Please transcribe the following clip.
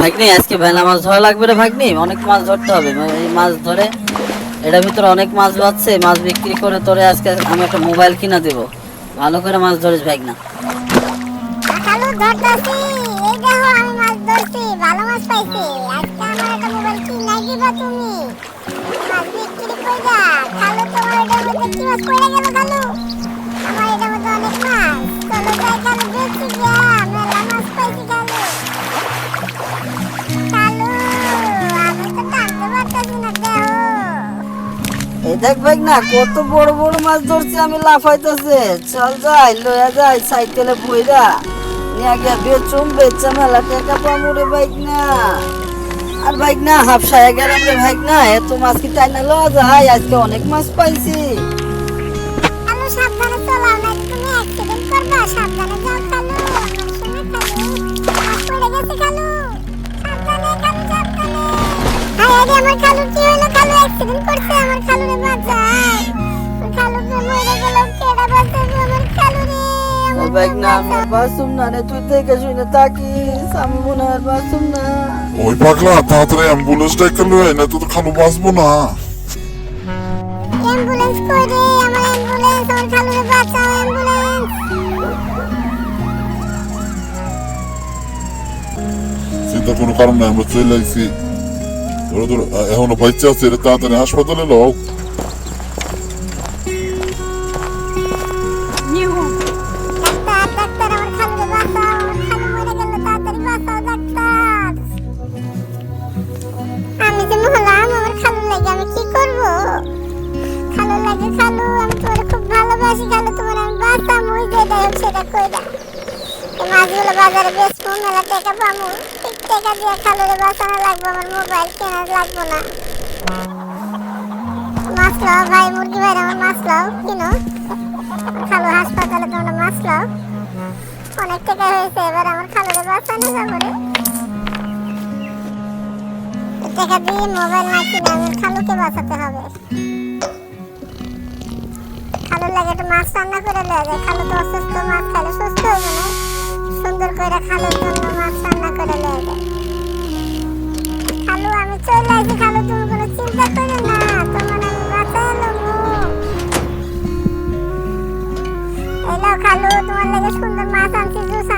ভাগ্নি, আজকে ভেলা মাছ ধরা লাগবে রে ভাগ্নি। অনেক মাছ ধরতে হবে। এই মাছ ধরে এটার ভিতরে অনেক মাছ বাচ্ছে। মাছ বিক্রি করে তোরে আজকে আমি একটা মোবাইল কিনা দেব। ভালো করে মাছ ধরিস ভাগনা। কালু ধরতাছি। এই দেখো আমি এই দেখ ভাগনা কত বড় বড় মাছ ধরছি আমি, লাফাইতেছে। চল যাই, লয়া যাই, সাইকেলে বইরা নিয়ে গিয়া বেচুম, বেচা মেলা টাকা পাবো রে ভাগনা আর ভাগনা হাফসায় গেলাম রে ভাগনা এত মাছ কি টাইনা লওয়া যায়? আজকে অনেক মাছ পাইছি। না আমার কালু কি হলো? কালু অ্যাক্সিডেন্ট করছে আমার আমার ওই ভাগনা আমি আর বাসুম না রে তুই দেখে শুনে থাকিস আমি মনে হয় বাসুম না। ওই পাগলা তাড়াতাড়ি অ্যাম্বুলেন্স না তো তো খালু বাঁচবো না। অ্যাম্বুলেন্স কই রে? আমার অ্যাম্বুলেন্স আমার কালু বাঁচাও অ্যাম্বুলেন্স চিন্তা কোনো কারণ নাই আমরা চলে ধরো ধরো এখনও বাচ্চা আছে তাড়াতাড়ি হাসপাতালে লও। যে সেটা কইরা মাছগুলো বাজারে বেচবো মেলা টাকা পাবো ঠিক টাকা দিয়ে খালুরে বাঁচানো লাগবে, আমার মোবাইল কেনা লাগবে না। মাছ লাও ভাই, মুরগি ভাই আমার মাছ লাও কিনো। খালু হাসপাতালে তোমরা মাছ লাও অনেক টাকা হয়েছে, এবার আমার খালুরে বাঁচানো যাবে রে। টাকা দিয়ে মোবাইল না কিনে আমার খালুকে বাঁচাতে হবে। মাছ রান্না করে লয়ে যায় খালো তো অসুস্থ মাছ খাইলে সুস্থ হইব না সুন্দর করে খালোর জন্য মাছ রান্না করে লয়ে যায় খালু, আমি চলে আইছি খালু, তুমি কোনো চিন্তা করো না, তোমার আমি বাঁচাই লমু এলো খালু, তোমার লাগে সুন্দর মাছ আনছি, জুস